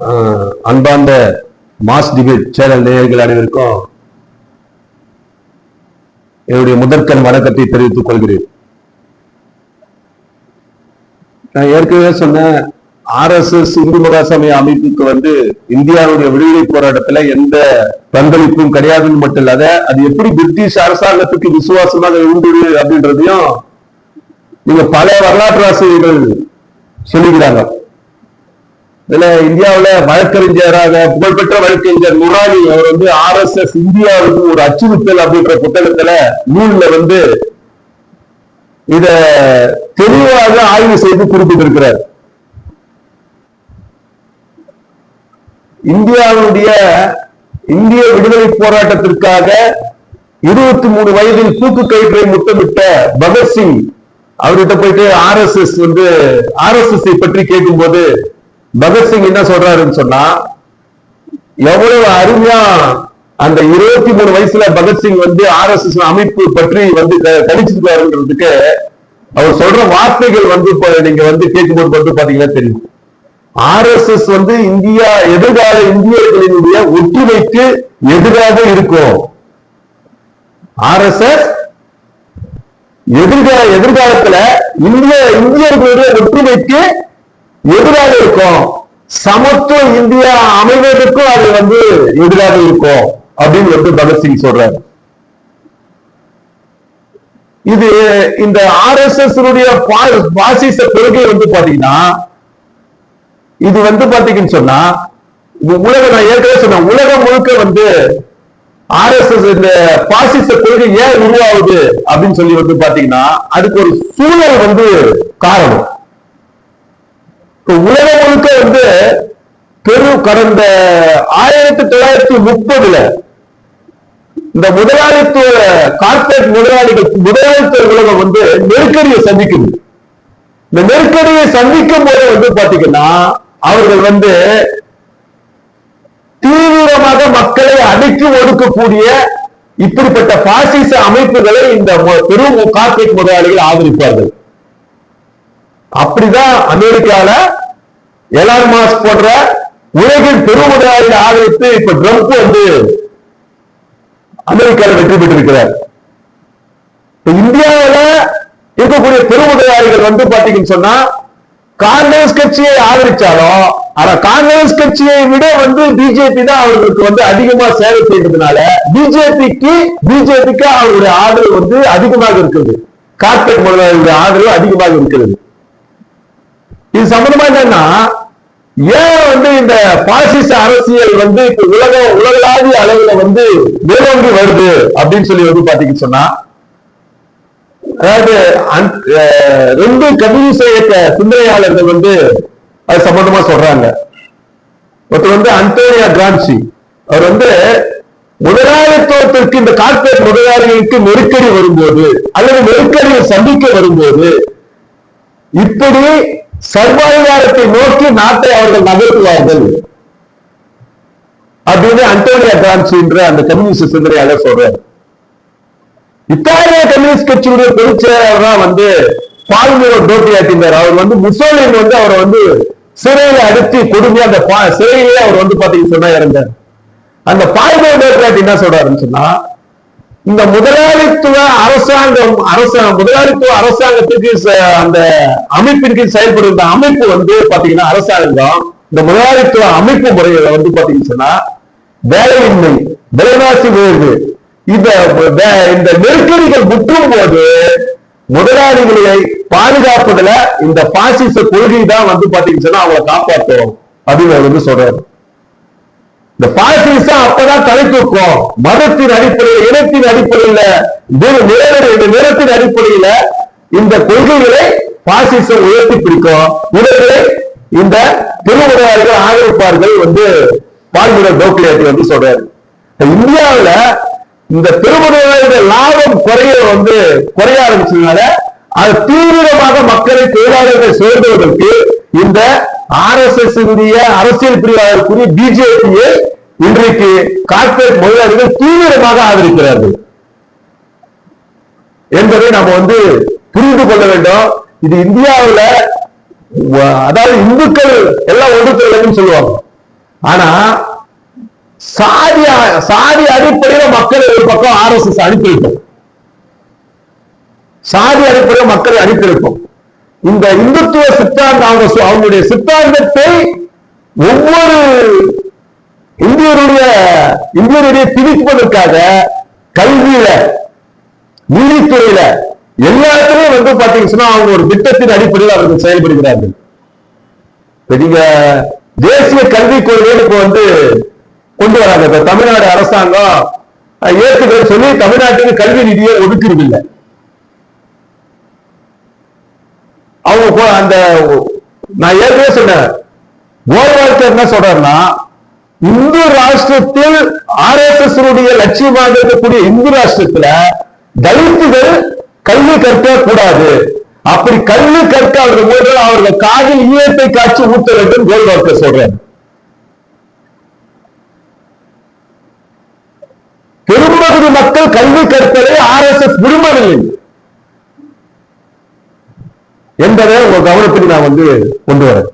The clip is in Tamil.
ஆஹ், அன்பார்ந்த மாஸ் டிபேட் சேனல் நேயர்கள் அனைவருக்கும் என்னுடைய முதற்கண் வணக்கத்தை தெரிவித்துக் கொள்கிறேன். நான் ஏற்கனவே சொன்னேன் ஆர்எஸ்எஸ் இந்து மகாசமய அமைப்புக்கு வந்து இந்தியாவுடைய விடுதலை போராட்டத்துல எந்த பங்களிப்பும் கிடையாதுன்னு மட்டும் இல்லாத அது எப்படி பிரிட்டிஷ் அரசாங்கத்துக்கு விசுவாசமாக இருந்தது அப்படின்றதையும் நீங்க பல வரலாற்று ஆசிரியர்கள் சொல்லுகிறாங்க இதுல இந்தியாவுல வழக்கறிஞராக புகழ்பெற்ற வழக்கறிஞர் நுரானி அவர் வந்து ஆர் எஸ் எஸ் இந்தியாவுக்கு ஒரு அச்சுறுத்தல் அப்படின்ற புத்தகத்துல நூல்ல வந்து இத தெளிவாக ஆய்வு செய்து குறிப்பிட்டிருக்கிறார். இந்தியாவுடைய இந்திய விடுதலை போராட்டத்திற்காக இருபத்தி மூணு வயதில் தூக்கு கயிற்றை முத்தமிட்ட பகத்சிங் அவர்கிட்ட போயிட்டு ஆர் எஸ் எஸ் வந்து ஆர் எஸ் எஸ் பற்றி கேட்கும்போது பகத்சிங் என்ன சொல்றாருன்னு சொன்னா எவ்வளவு அருமையா அந்த இருபத்தி மூணு வயசுல பகத்சிங் வந்து ஆர் எஸ் எஸ் அமைப்பு பற்றி வந்து கணிச்சிருக்காருன்றதுக்கு அவர் சொல்ற வார்த்தைகள் வந்து இப்ப நீங்க வந்து கேட்கும்போது வந்து பாத்தீங்கன்னா தெரியும். ஆர் எஸ் எஸ் வந்து இந்தியா எதிர்கால இந்தியர்களினுடைய ஒற்றுமைக்கு எதிராக இருக்கும். ஆர் எஸ் எஸ் எதிர்கால எதிர்காலத்துல இந்திய இந்தியர்களுடைய ஒற்றுமைக்கு எதிராக இருக்கும். சமத்துவ இந்தியா அமைவதற்கும் அது வந்து எதிராக இருக்கும் அப்படின்னு வந்து பகத்சிங் சொல்றாரு. இது இந்த ஆர் எஸ் எஸ் பாசிச கொள்கை வந்து பாத்தீங்கன்னா இது வந்து பாத்தீங்கன்னு சொன்னா இந்த உலகம் நான் ஏற்கனவே சொன்னேன் உலகம் முழுக்க வந்து ஆர் எஸ் எஸ் இந்த பாசிச கொள்கை ஏன் உருவாகுது அப்படின்னு சொல்லி வந்து பாத்தீங்கன்னா அதுக்கு ஒரு சூழல் வந்து காரணம். உலகம் முழுக்க வந்து பெரு கடந்த ஆயிரத்தி தொள்ளாயிரத்தி முப்பதுல இந்த முதலாளித்துவ கார்பரேட் முதலாளிகள் முதலாளித்துவ உலகம் வந்து நெருக்கடியை சந்திக்குது. இந்த நெருக்கடியை சந்திக்கும் போது வந்து பாத்தீங்கன்னா அவர்கள் வந்து தீவிரமாக மக்களை அடக்கி ஒடுக்கக்கூடிய இப்படிப்பட்ட பாசிச அமைப்புகளை இந்த பெரும் கார்பரேட் முதலாளிகள் ஆதரிப்பார்கள். அப்படிதான் அமெரிக்கால எலான் மாஸ் போன்ற உலகின் பெருமுதலாளிகளை ஆதரித்து இப்ப ட்ரம்ப் வந்து அமெரிக்காவில் வெற்றி பெற்றிருக்கிறார். இந்தியாவில் இந்தியாவில இருக்கக்கூடிய பெருமுதலாளிகள் வந்து பாத்தீங்கன்னு சொன்னா காங்கிரஸ் கட்சியை ஆதரிச்சாலும் ஆனா காங்கிரஸ் கட்சியை விட வந்து பிஜேபி தான் அவர்களுக்கு வந்து அதிகமா சேவை செய்ததுனால பிஜேபிக்கு பிஜேபிக்கு அவருடைய ஆதரவு வந்து அதிகமாக இருக்கிறது. கார்பரேட் முதலாளிகளுடைய ஆதரவு அதிகமாக இருக்கிறது. இது சம்பந்தமா என்னன்னா ஏன் வந்து இந்த பாசிச அரசியல் வந்து இப்ப உலக உலகளாவிய அளவுல வந்து மேலோங்கி வருது அப்படின்னு சொல்லி வந்து பாத்தீங்கன்னு சொன்னா அதாவது அஹ் ரெண்டு கம்யூனிஸ்ட் இயக்க சிந்தனையாளர்கள் வந்து அது சம்பந்தமா சொல்றாங்க. ஒருத்தர் வந்து அந்தோனியா கிரான்சி. அவர் வந்து முதலாளித்துவத்திற்கு இந்த கார்பரேட் முதலாளிகளுக்கு நெருக்கடி வரும்போது அல்லது நெருக்கடியை சந்திக்க வரும்போது இப்படி சர்வாதிகாரத்தை நோக்கி நாட்டை அவர்கள் நகர்த்துவார்கள். அப்படின்னு அண்டோனியா கிரான்சி என்ற அந்த கம்யூனிஸ்ட் சிந்தனையாளர் சொல்றாரு. இத்தாலிய கம்யூனிஸ்ட் கட்சியுடைய பொதுச்செயலாளர் தான் வந்து பால்மேரோ டோட்டியாட்டினார் அவர் வந்து முசோலின் வந்து அவரை வந்து சிறையில அடித்து கொடுமையா அந்த பா- சிறையிலே அவர் வந்து பாத்தீங்கன்னா சொன்னா இறந்தார். அந்த பால்மேரோ டோட்டியாட்டி என்ன சொல்றாருன்னு சொன்னா இந்த முதலாளித்துவ அரசாங்கம் அரசாங்கம் முதலாளித்துவ அரசாங்கத்திற்கு ச- அந்த அமைப்பின் கீழ் இந்த அமைப்பு வந்து பாத்தீங்கன்னா அரசாங்கம் இந்த முதலாளித்துவ அமைப்பு முறையில வந்து பாத்தீங்கன்னு சொன்னா வேலையின்மை விலைவாசி உயர்வு இந்த இந்த நெருக்கடிகள் முற்றும் போது முதலாளிகளை பாதுகாப்பதுல இந்த பாசிச கொள்கை தான் வந்து பாத்தீங்கன்னு சொன்னா அவங்களை காப்பாற்றும் அப்படின்னு அவர் வந்து சொல்றாரு இந்த பாசிசம் அப்பதான் தலை தூக்கும். மதத்தின் அடிப்படையில் இனத்தின் அடிப்படையில நிறத்தின் அடிப்படையில இந்த கொள்கைகளை பாசிசம் உயர்த்தி பிடிக்கும். இவர்களை இந்த திருமுறையாளர்கள் ஆதரிப்பார்கள் வந்து பால்முறை டோக்லியாட்டி வந்து சொல்றாரு. இந்தியாவில இந்த திருமுறையாளர்கள் லாபம் குறைய வந்து குறைய ஆரம்பிச்சதுனால அது தீவிரமாக மக்களை தொழிலாளர்கள் சேர்ந்துவதற்கு இந்த ஆர் எஸ் எஸ் அரசியல் பிரிவாளருக்குரிய பிஜேபியை இன்றைக்கு கார்ப்பரேட் முதலாளிகள் தீவிரமாக ஆதரிக்கிறார்கள். என்பதை நாம வந்து புரிந்து கொள்ள வேண்டும். இது இந்தியாவுல அதாவது இந்துக்கள் எல்லாம் ஒன்று சொல்லுவாங்க. ஆனா சாதி சாதி அடிப்படையில மக்களை ஒரு பக்கம் ஆர்எஸ்எஸ் அனுப்பி அனுப்பியிருக்கும். சாதி அடிப்படையில் மக்களை அனுப்பியிருக்கும். இந்த இந்துத்துவ சித்தாந்தம் அவங்க அவங்களுடைய சித்தாந்தத்தை ஒவ்வொரு இந்தியருடைய இந்தியருடைய திணிப்பதற்காக கல்வியில நீதித்துறையில எல்லா இடத்துலயும் வந்து பாத்தீங்கன்னா அவங்க ஒரு திட்டத்தின் அடிப்படையில் அவர்கள் செயல்படுகிறார்கள். இப்ப நீங்க தேசிய கல்விக் கொள்கைன்னு இப்ப வந்து கொண்டு வராங்க. இப்ப தமிழ்நாடு அரசாங்கம் ஏற்றுக்கிற சொல்லி தமிழ்நாட்டுக்கு கல்வி நிதியை ஒதுக்குறது இல்லை அவங்க அந்த நான் ஏற்கனவே சொன்னேன். கோல்வால்கர் என்ன சொல்றாருன்னா இந்து ராஷ்டிரத்தில் ஆர்எஸ்எஸ் எஸ் லட்சியமாக இருக்கக்கூடிய இந்து ராஷ்டிரத்துல தலித்துகள் கல்வி கற்க கூடாது அப்படி கல்வி கற்க அவர்கள் போது அவர்கள் காதில் ஈயத்தை காட்சி ஊத்த வேண்டும் கோல்வால்கர் சொல்றாரு பெரும்பகுதி மக்கள் கல்வி கற்பதை ஆர்எஸ்எஸ் விரும்பவில்லை. என்பதை உங்க கவனத்துக்கு நான் வந்து கொண்டு வரேன்.